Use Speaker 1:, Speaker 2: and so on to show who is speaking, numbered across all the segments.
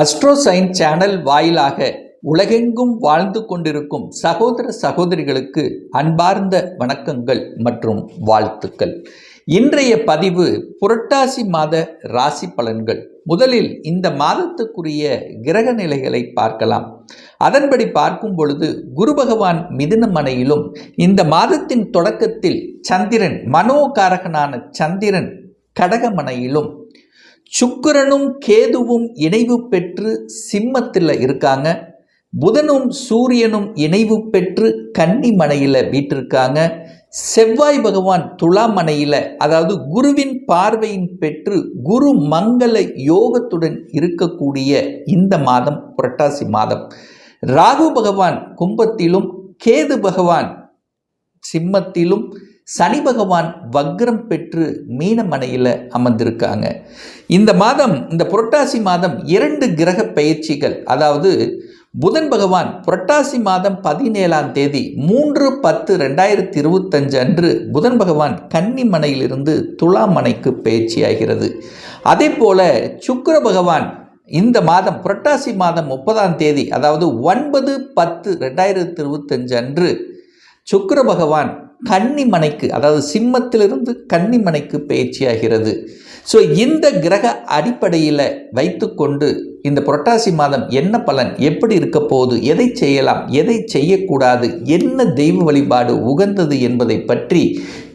Speaker 1: அஸ்ட்ரோசைன் channel வாயிலாக உலகெங்கும் வாழ்ந்து கொண்டிருக்கும் சகோதர சகோதரிகளுக்கு அன்பார்ந்த வணக்கங்கள் மற்றும் வாழ்த்துக்கள். இன்றைய பதிவு புரட்டாசி மாத ராசி பலன்கள். முதலில் இந்த மாதத்துக்குரிய கிரக நிலைகளை பார்க்கலாம். அதன்படி பார்க்கும் பொழுது குரு பகவான் மிதுனமனையிலும் இந்த மாதத்தின் தொடக்கத்தில் சந்திரன் மனோகாரகனான சந்திரன் கடகமனையிலும் சுக்கிரனும் கேதுவும் இணைவு பெற்று சிம்மத்தில் இருக்காங்க. புதனும் சூரியனும் இணைவு பெற்று கன்னிமனையில் வீட்டிருக்காங்க. செவ்வாய் பகவான் துலாமனையில் அதாவது குருவின் பார்வையின் பெற்று குரு மங்கள யோகத்துடன் இருக்கக்கூடிய இந்த மாதம் புரட்டாசி மாதம். ராகு பகவான் கும்பத்திலும் கேது பகவான் சிம்மத்திலும் சனி பகவான் வக்ரம் பெற்று மீனமனையில் அமர்ந்திருக்காங்க. இந்த மாதம் இந்த புரட்டாசி மாதம் இரண்டு கிரக பயிற்சிகள். அதாவது புதன் பகவான் புரட்டாசி மாதம் பதினேழாம் தேதி மூன்று பத்து ரெண்டாயிரத்தி இருபத்தஞ்சு அன்று புதன் பகவான் கன்னிமனையிலிருந்து துலாமனைக்கு பயிற்சியாகிறது அதே போல சுக்கர பகவான் இந்த மாதம் புரட்டாசி மாதம் முப்பதாம் தேதி அதாவது ஒன்பது பத்து ரெண்டாயிரத்தி இருபத்தஞ்சு அன்று சுக்கர பகவான் கன்னிமனைக்கு அதாவது சிம்மத்திலிருந்து கன்னிமனைக்கு பயிற்சியாகிறது. ஸோ இந்த கிரக அடிப்படையில் வைத்துக்கொண்டு இந்த புரட்டாசி மாதம் என்ன பலன்? எப்படி இருக்க போகுது? எதை செய்யலாம்? எதை செய்யக்கூடாது? என்ன தெய்வ வழிபாடு உகந்தது என்பதை பற்றி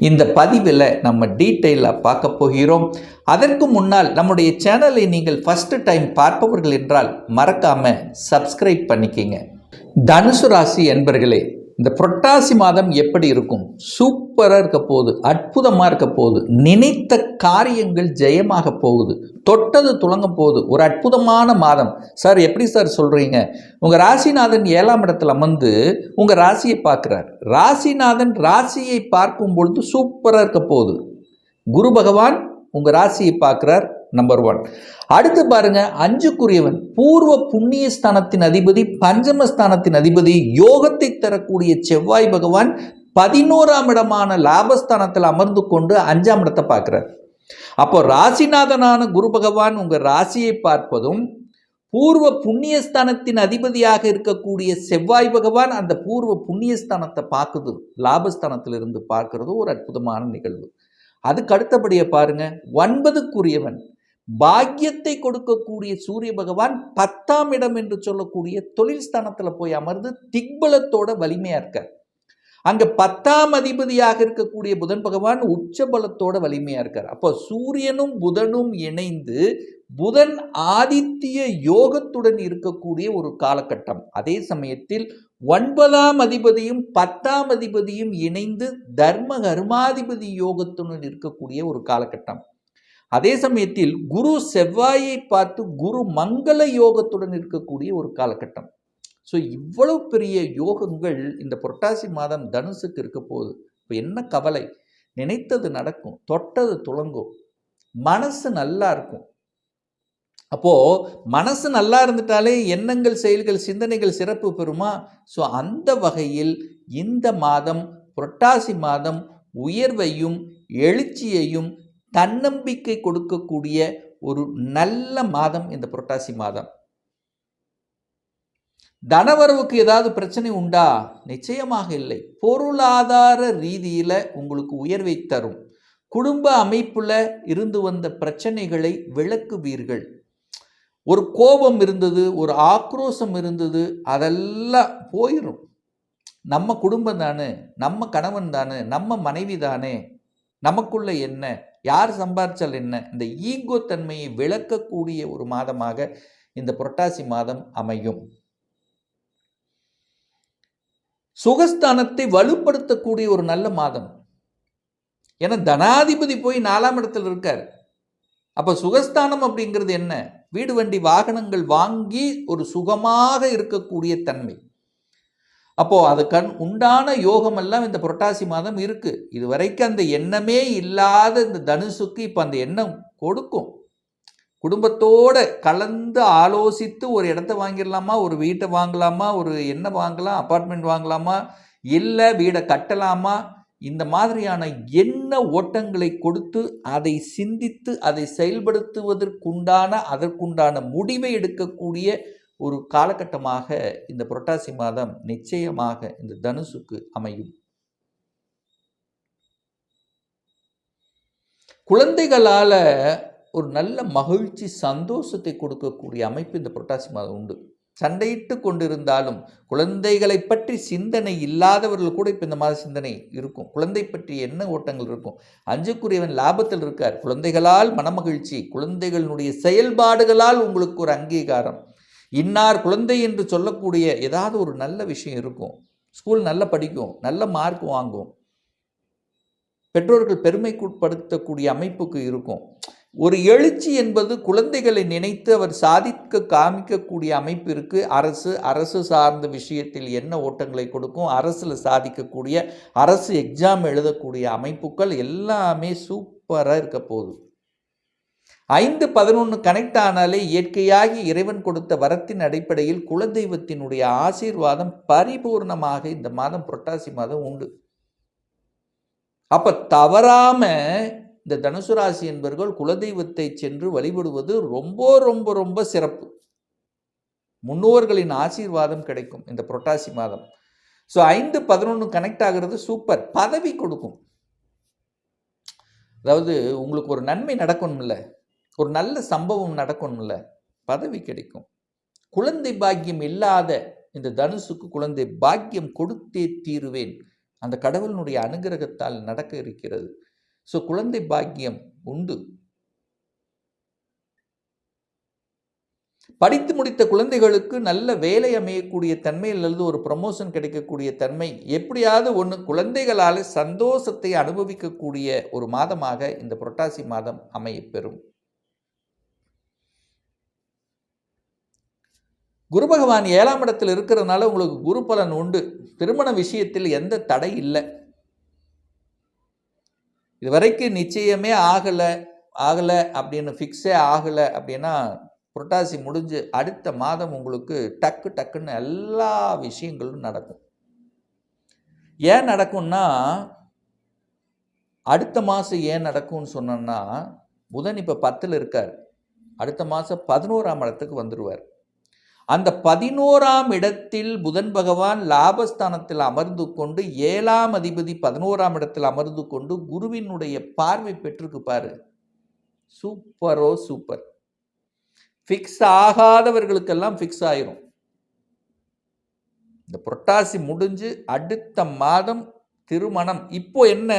Speaker 1: இந்த பதிவில் நம்ம டீட்டெயிலாக பார்க்க போகிறோம். அதற்கு முன்னால் நம்முடைய சேனலை நீங்கள் ஃபஸ்ட்டு டைம் பார்ப்பவர்கள் என்றால் மறக்காமல் சப்ஸ்கிரைப் பண்ணிக்கிங்க. தனுசு ராசி என்பர்களே இந்த புரட்டாசி மாதம் எப்படி இருக்கும்? சூப்பராக இருக்க போகுது அற்புதமாக இருக்க போகுது நினைத்த காரியங்கள் ஜெயமாக போகுது தொட்டது துளங்க போகுது ஒரு அற்புதமான மாதம். சார் எப்படி சார் சொல்கிறீங்க உங்கள் ராசிநாதன் ஏழாம் இடத்துல அமர்ந்து உங்கள் ராசியை பார்க்குறார். ராசிநாதன் ராசியை பார்க்கும் பொழுது சூப்பராக இருக்க போகுது. குரு பகவான் உங்கள் ராசியை பார்க்குறார். நம்பர் ஒன் அடுத்து பாருங்க அஞ்சுக்குரியவன் பூர்வ புண்ணிய ஸ்தானத்தின் அதிபதி பஞ்சமஸ்தானத்தின் அதிபதி யோகத்தை தரக்கூடிய செவ்வாய் பகவான் பதினோராம் இடமான லாபஸ்தானத்தில் அமர்ந்து கொண்டு அஞ்சாம் இடத்தை பார்க்குறார். அப்போ ராசிநாதனான குரு பகவான் உங்கள் ராசியை பார்ப்பதும் பூர்வ புண்ணியஸ்தானத்தின் அதிபதியாக இருக்கக்கூடிய செவ்வாய் பகவான் அந்த பூர்வ புண்ணியஸ்தானத்தை பார்க்குது லாபஸ்தானத்திலிருந்து பார்க்கறது ஒரு அற்புதமான நிகழ்வு. அதுக்கு அடுத்தபடியை பாருங்க ஒன்பதுக்குரியவன் பாக்கியத்தை கொடுக்கக்கூடிய சூரிய பகவான் பத்தாம் இடம் என்று சொல்லக்கூடிய தொழில் ஸ்தானத்தில் போய் அமர்ந்து திக்பலத்தோட வலிமையா இருக்கார். அங்க பத்தாம் அதிபதியாக இருக்கக்கூடிய புதன் பகவான் உச்சபலத்தோட வலிமையா இருக்கார். அப்போ சூரியனும் புதனும் இணைந்து புதன் ஆதித்ய யோகத்துடன் இருக்கக்கூடிய ஒரு காலகட்டம். அதே சமயத்தில் ஒன்பதாம் அதிபதியும் பத்தாம் அதிபதியும் இணைந்து தர்ம கர்மாதிபதி யோகத்துடன் இருக்கக்கூடிய ஒரு காலகட்டம். அதே சமயத்தில் குரு செவ்வாயை பார்த்து குரு மங்கள யோகத்துடன் இருக்கக்கூடிய ஒரு காலகட்டம். ஸோ இவ்வளவு பெரிய யோகங்கள் இந்த புரட்டாசி மாதம் தனுசுக்கு இருக்க போகுது. இப்போ என்ன கவலை? நினைத்தது நடக்கும் தொட்டது துளங்கும் மனசு நல்லா இருக்கும். அப்போது மனசு நல்லா இருந்துட்டாலே எண்ணங்கள் செயல்கள் சிந்தனைகள் சிறப்பு பெறுமா? ஸோ அந்த வகையில் இந்த மாதம் புரட்டாசி மாதம் உயர்வையும் எழுச்சியையும் தன்னம்பிக்கை கொடுக்கக்கூடிய ஒரு நல்ல மாதம் இந்த புரட்டாசி மாதம். தனவரவுக்கு ஏதாவது பிரச்சனை உண்டா? நிச்சயமாக இல்லை. பொருளாதார ரீதியில் உங்களுக்கு உயர்வை தரும். குடும்ப அமைப்பில் இருந்து வந்த பிரச்சனைகளை விளக்குவீர்கள். ஒரு கோபம் இருந்தது ஒரு ஆக்ரோஷம் இருந்தது அதெல்லாம் போயிடும் நம்ம குடும்பம் தானே நம்ம கணவன் தானே நம்ம மனைவி தானே நமக்குள்ள என்ன? யார் சம்பாரிச்சால் என்ன? இந்த ஈகோ தன்மையை விளக்கக்கூடிய ஒரு மாதமாக இந்த புரட்டாசி மாதம் அமையும். சுகஸ்தானத்தை வலுப்படுத்தக்கூடிய ஒரு நல்ல மாதம். ஏன்னா தனாதிபதி போய் நாலாம் இடத்துல இருக்கார். அப்போ சுகஸ்தானம் அப்படிங்கிறது என்ன? வீடு வண்டி வாகனங்கள் வாங்கி ஒரு சுகமாக இருக்கக்கூடிய தன்மை. அப்போது அது கண் உண்டான யோகமெல்லாம் இந்த புரட்டாசி மாதம் இருக்குது இது வரைக்கும் அந்த எண்ணமே இல்லாத இந்த தனுசுக்கு இப்போ அந்த எண்ணம் கொடுக்கும். குடும்பத்தோட கலந்து ஆலோசித்து ஒரு இடத்த வாங்கிடலாமா ஒரு வீட்டை வாங்கலாமா ஒரு என்ன வாங்கலாம் அப்பார்ட்மெண்ட் வாங்கலாமா இல்லை வீடை கட்டலாமா இந்த மாதிரியான என்ன ஓட்டங்களை கொடுத்து அதை சிந்தித்து அதை செயல்படுத்துவதற்குண்டான அதற்குண்டான முடிவை எடுக்கக்கூடிய ஒரு காலகட்டமாக இந்த புரட்டாசி மாதம் நிச்சயமாக இந்த தனுசுக்கு அமையும். குழந்தைகளால் ஒரு நல்ல மகிழ்ச்சி சந்தோஷத்தை கொடுக்கக்கூடிய அமைப்பு இந்த புரட்டாசி மாதம் உண்டு. சண்டையிட்டு கொண்டிருந்தாலும் குழந்தைகளை பற்றி சிந்தனை இல்லாதவர்கள் கூட இப்போ இந்த மாதிரி சிந்தனை இருக்கும். குழந்தை பற்றி என்ன ஓட்டங்கள் இருக்கும்? அஞ்சுக்குரியவன் லாபத்தில் இருக்கார். குழந்தைகளால் மனமகிழ்ச்சி குழந்தைகளுடைய செயல்பாடுகளால் உங்களுக்கு ஒரு அங்கீகாரம். இன்னார் குழந்தை என்று சொல்லக்கூடிய ஏதாவது ஒரு நல்ல விஷயம் இருக்கும். ஸ்கூல் நல்லா படிக்கும் நல்ல மார்க் வாங்கும். பெற்றோர்கள் பெருமைக்குட்படுத்தக்கூடிய அமைப்புக்கு இருக்கும். ஒரு எழுச்சி என்பது குழந்தைகளை நினைத்து அவர் சாதிக்க காமிக்கக்கூடிய அமைப்பு இருக்குது அரசு அரசு சார்ந்த விஷயத்தில் என்ன ஓட்டங்களை கொடுக்கும்? அரசில் சாதிக்கக்கூடிய அரசு எக்ஸாம் எழுதக்கூடிய அமைப்புகள் எல்லாமே சூப்பராக இருக்க போகுது. ஐந்து பதினொன்று கனெக்ட் ஆனாலே இயற்கையாகி இறைவன் கொடுத்த வரத்தின் அடிப்படையில் குலதெய்வத்தினுடைய ஆசீர்வாதம் பரிபூர்ணமாக இந்த மாதம் புரட்டாசி மாதம் உண்டு. அப்போ தவறாமல் இந்த தனுசு ராசி என்பவர்கள் குலதெய்வத்தை சென்று வழிபடுவது ரொம்ப ரொம்ப ரொம்ப சிறப்பு. முன்னோர்களின் ஆசீர்வாதம் கிடைக்கும் இந்த புரட்டாசி மாதம். ஸோ ஐந்து பதினொன்று கனெக்ட் ஆகிறது சூப்பர் பதவி கொடுக்கும். அதாவது உங்களுக்கு ஒரு நன்மை நடக்கணும்ல. ஒரு நல்ல சம்பவம் நடக்கணும்ல? பதவி கிடைக்கும். குழந்தை பாக்கியம் இல்லாத இந்த தனுசுக்கு குழந்தை பாக்கியம் கொடுத்தே தீருவேன். அந்த கடவுளினுடைய அனுகிரகத்தால் நடக்க இருக்கிறது. ஸோ குழந்தை பாக்கியம் உண்டு. படித்து முடித்த குழந்தைகளுக்கு நல்ல வேலை அமையக்கூடிய தன்மை அல்லது ஒரு ப்ரமோஷன் கிடைக்கக்கூடிய தன்மை எப்படியாவது ஒன்று குழந்தைகளால் சந்தோஷத்தை அனுபவிக்கக்கூடிய ஒரு மாதமாக இந்த புரட்டாசி மாதம் அமையப்பெறும். குரு பகவான் ஏழாம் இடத்தில் இருக்கிறதுனால உங்களுக்கு குரு பலன் உண்டு. திருமண விஷயத்தில் எந்த தடை இல்லை. இது வரைக்கும் நிச்சயமே ஆகலை ஆகலை அப்படின்னு ஃபிக்ஸே ஆகலை அப்படின்னா புரட்டாசி முடிஞ்சு அடுத்த மாதம் உங்களுக்கு டக்கு டக்குன்னு எல்லா விஷயங்களும் நடக்கும். ஏன் நடக்கும்னா அடுத்த மாதம் ஏன் நடக்கும்னு சொன்னோன்னா புதன் இப்போ பத்தில் இருக்கார். அடுத்த மாதம் பதினோராம் இடத்துக்கு வந்துடுவார் அந்த பதினோராம் இடத்தில் புதன் பகவான் லாபஸ்தானத்தில் அமர்ந்து கொண்டு ஏழாம் அதிபதி பதினோராம் இடத்தில் அமர்ந்து கொண்டு குருவினுடைய பார்வை பெற்றிருக்கு பாரு. சூப்பரோ சூப்பர் ஃபிக்ஸ் ஆகாதவர்களுக்கெல்லாம் ஃபிக்ஸ் ஆயிரும். இந்த புரட்டாசி முடிஞ்சு அடுத்த மாதம் திருமணம். இப்போ என்ன?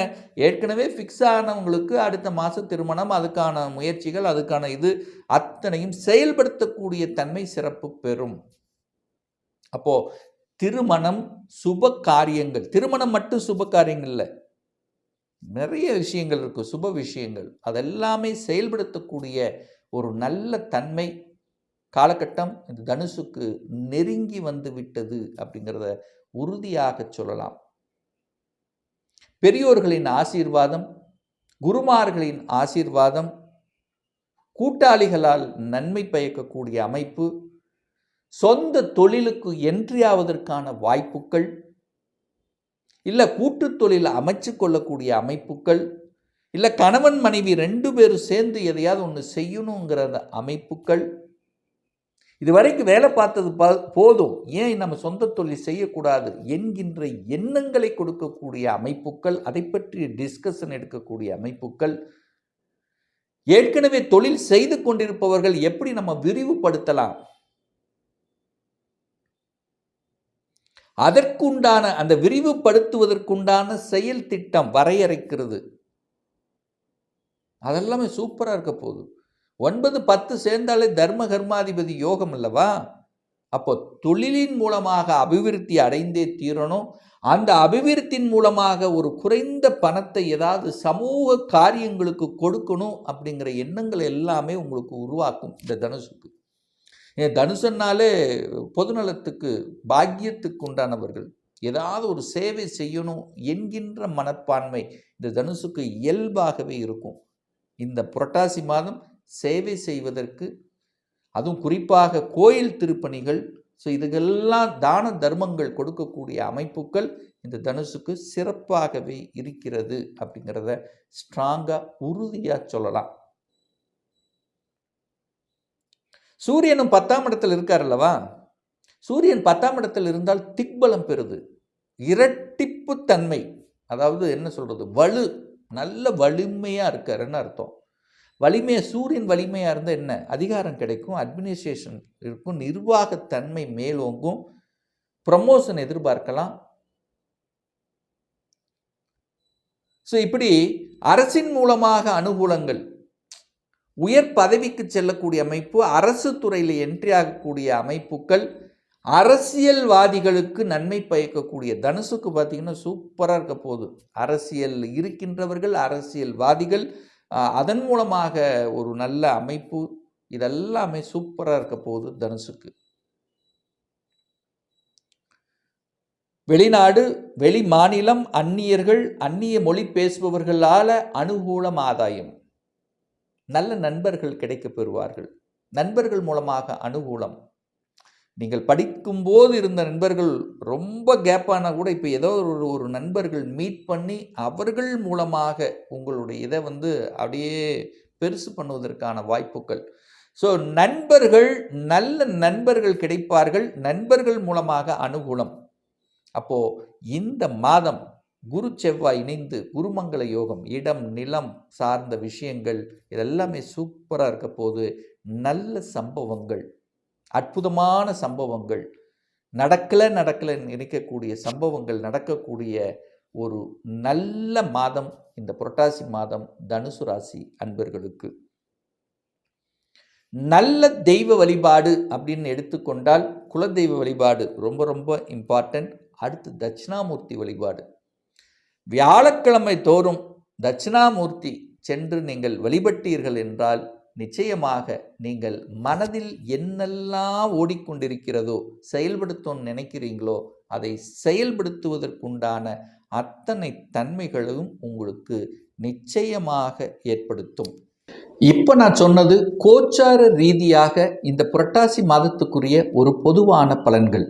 Speaker 1: ஏற்கனவே ஃபிக்ஸ் ஆனவங்களுக்கு அடுத்த மாதம் திருமணம் அதுக்கான முயற்சிகள் அதுக்கான இது அத்தனையும் செயல்படுத்தக்கூடிய தன்மை சிறப்பு பெறும். அப்போ திருமணம் சுப காரியங்கள். திருமணம் மட்டும் சுப காரியங்கள் இல்லை நிறைய விஷயங்கள் இருக்குது சுப விஷயங்கள். அதெல்லாமே செயல்படுத்தக்கூடிய ஒரு நல்ல தன்மை காலகட்டம் இந்த தனுசுக்கு நெருங்கி வந்து விட்டது அப்படிங்கிறத உறுதியாக சொல்லலாம். பெரியோர்களின் ஆசீர்வாதம் குருமார்களின் ஆசீர்வாதம் கூட்டாளிகளால் நன்மை பயக்கக்கூடிய அமைப்பு சொந்த தொழிலுக்கு என்றியாவதற்கான வாய்ப்புகள் இல்லை கூட்டுத் தொழில் அமைச்சு கொள்ளக்கூடிய அமைப்புகள் இல்லை கணவன் மனைவி ரெண்டு பேரும் சேர்ந்து எதையாவது ஒன்று செய்யணுங்கிற அமைப்புகள் இது வரைக்கும் வேலை பார்த்தது ப போதும். ஏன் நம்ம சொந்த தொழில் செய்யக்கூடாது என்கின்ற எண்ணங்களை கொடுக்கக்கூடிய அமைப்புகள் அதை பற்றிய டிஸ்கஷன் எடுக்கக்கூடிய அமைப்புகள் ஏற்கனவே தொழில் செய்து கொண்டிருப்பவர்கள் எப்படி நம்ம விரிவுபடுத்தலாம்? அதற்குண்டான அந்த விரிவுபடுத்துவதற்குண்டான செயல் திட்டம் வரையறைக்கிறது. அதெல்லாமே சூப்பராக இருக்க போகுது. ஒன்பது பத்து சேர்ந்தாலே தர்ம கர்மாதிபதி யோகம் அல்லவா? அப்போ தொழிலின் மூலமாக அபிவிருத்தி அடைந்தே தீரணும். அந்த அபிவிருத்தின் மூலமாக ஒரு குறைந்த பணத்தை ஏதாவது சமூக காரியங்களுக்கு கொடுக்கணும் அப்படிங்கிற எண்ணங்கள் எல்லாமே உங்களுக்கு உருவாக்கும் இந்த தனுசுக்கு. ஏன் தனுசன்னாலே பொதுநலத்துக்கு பாக்கியத்துக்கு உண்டானவர்கள். ஏதாவது ஒரு சேவை செய்யணும் என்கின்ற மனப்பான்மை இந்த தனுசுக்கு இயல்பாகவே இருக்கும். இந்த புரட்டாசி மாதம் சேவை செய்வதற்கு அதுவும் குறிப்பாக கோயில் திருப்பணிகள் ஸோ இதுகெல்லாம் தான தர்மங்கள் கொடுக்கக்கூடிய அமைப்புகள் இந்த தனுசுக்கு சிறப்பாகவே இருக்கிறது அப்படிங்கிறத ஸ்ட்ராங்காக உறுதியாக சொல்லலாம். சூரியனும் பத்தாம் இடத்தில் இருக்கார் அல்லவா? சூரியன் பத்தாம் இடத்தில் இருந்தால் திக்பலம் பெறுது. இரட்டிப்பு தன்மை அதாவது என்ன சொல்கிறது வலு நல்ல வலிமையாக இருக்காருன்னு அர்த்தம். வலிமையாக சூரியன் வலிமையாக இருந்தால் என்ன? அதிகாரம் கிடைக்கும் அட்மினிஸ்ட்ரேஷன் இருக்கும் நிர்வாகத்தன்மை மேலோங்கும் ப்ரமோஷன் எதிர்பார்க்கலாம். ஸோ இப்படி அரசின் மூலமாக அனுகூலங்கள் உயர் பதவிக்கு செல்லக்கூடிய அமைப்பு அரசு துறையில் என்ட்ரி ஆகக்கூடிய அமைப்புகள் அரசியல்வாதிகளுக்கு நன்மை பயக்கக்கூடிய தனுசுக்கு பார்த்தீங்கன்னா சூப்பராக இருக்க போகுது. அரசியல் இருக்கின்றவர்கள் அரசியல்வாதிகள் அதன் மூலமாக ஒரு நல்ல அமைப்பு இதெல்லாமே சூப்பராக இருக்க போகுது தனுசுக்கு. வெளிநாடு வெளி மாநிலம் அந்நியர்கள் அந்நிய மொழி பேசுபவர்களால் அனுகூலம் ஆதாயம். நல்ல நண்பர்கள் கிடைக்க பெறுவார்கள். நண்பர்கள் மூலமாக அனுகூலம். நீங்கள் படிக்கும்போது இருந்த நண்பர்கள் ரொம்ப கேப்பானா கூட இப்போ ஏதோ ஒரு ஒரு நண்பர்கள் மீட் பண்ணி அவர்கள் மூலமாக உங்களுடைய இதை வந்து அப்படியே பெருசு பண்ணுவதற்கான வாய்ப்புகள். ஸோ நண்பர்கள் நல்ல நண்பர்கள் கிடைப்பார்கள். நண்பர்கள் மூலமாக அனுகூலம். அப்போது இந்த மாதம் குரு செவ்வாய் இணைந்து குருமங்கள யோகம் இடம் நிலம் சார்ந்த விஷயங்கள் இதெல்லாமே சூப்பராக இருக்க போது நல்ல சம்பவங்கள். அற்புதமான சம்பவங்கள். நடக்கலை நடக்கலை நினைக்கக்கூடிய சம்பவங்கள் நடக்கக்கூடிய ஒரு நல்ல மாதம் இந்த புரட்டாசி மாதம் தனுசு ராசி அன்பர்களுக்கு. நல்ல தெய்வ வழிபாடு அப்படின்னு எடுத்துக்கொண்டால் குலதெய்வ வழிபாடு ரொம்ப ரொம்ப இம்பார்ட்டன்ட் அடுத்து தட்சிணாமூர்த்தி வழிபாடு. வியாழக்கிழமை தோறும் தட்சிணாமூர்த்தி சென்று நீங்கள் வழிபட்டீர்கள் என்றால் நிச்சயமாக நீங்கள் மனதில் என்னெல்லாம் ஓடிக்கொண்டிருக்கிறதோ செயல்படுத்தணும்னு நினைக்கிறீங்களோ அதை செயல்படுத்துவதற்குண்டான அத்தனை தன்மைகளும் உங்களுக்கு நிச்சயமாக ஏற்படுத்தும். இப்போ நான் சொன்னது கோச்சார ரீதியாக இந்த புரட்டாசி மாதத்துக்குரிய ஒரு பொதுவான பலன்கள்.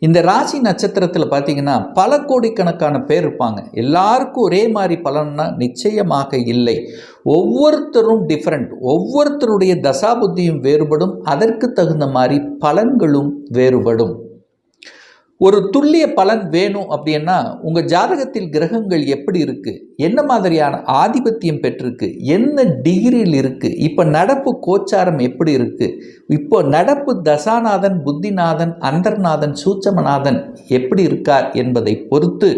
Speaker 1: இந்த ராசி நட்சத்திரத்தில் பார்த்தீங்கன்னா பல கோடிக்கணக்கான பேர் இருப்பாங்க. எல்லாருக்கும் ஒரே மாதிரி பலன்னா நிச்சயமாக இல்லை. ஒவ்வொருத்தரும் டிஃப்ரெண்ட் ஒவ்வொருத்தருடைய தசாபுத்தியும் வேறுபடும். அதற்கு தகுந்த மாதிரி பலன்களும் வேறுபடும். ஒரு துல்லிய பலன் வேணும் அப்படின்னா உங்கள் ஜாதகத்தில் கிரகங்கள் எப்படி இருக்குது என்ன மாதிரியான ஆதிபத்தியம் பெற்றிருக்கு? என்ன டிகிரியில் இருக்குது இப்போ நடப்பு கோச்சாரம் எப்படி இருக்குது இப்போ நடப்பு தசாநாதன் புத்திநாதன் அந்தர்நாதன் சூச்சமநாதன் எப்படி இருக்கார் என்பதை பொறுத்து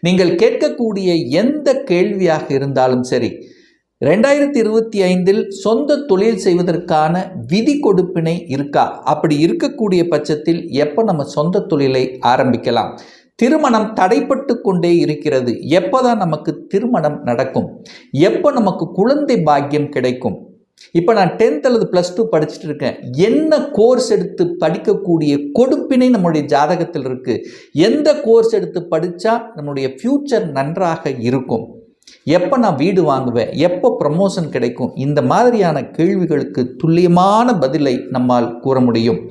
Speaker 1: நீங்கள் கேட்கக்கூடிய எந்த கேள்வியாக இருந்தாலும் சரி ரெண்டாயிரத்தி இருபத்தி ஐந்தில் சொந்த தொழில் செய்வதற்கான விதி கொடுப்பினை இருக்கா? அப்படி இருக்கக்கூடிய பட்சத்தில் எப்போ நம்ம சொந்த தொழிலை ஆரம்பிக்கலாம்? திருமணம் தடைப்பட்டு கொண்டே இருக்கிறது. எப்போ தான் நமக்கு திருமணம் நடக்கும்? எப்போ நமக்கு குழந்தை பாக்கியம் கிடைக்கும்? இப்போ நான் டென்த் அல்லது ப்ளஸ் டூ படிச்சுட்டு இருக்கேன். என்ன கோர்ஸ் எடுத்து படிக்கக்கூடிய கொடுப்பினை நம்முடைய ஜாதகத்தில் இருக்குது எந்த கோர்ஸ் எடுத்து படித்தா நம்முடைய ஃப்யூச்சர் நன்றாக இருக்கும்? எப்போ நான் வீடு வாங்குவேன்? எப்போ ப்ரமோஷன் கிடைக்கும்? இந்த மாதிரியான கேள்விகளுக்கு துல்லியமான பதிலை நம்மால் கூற முடியும்.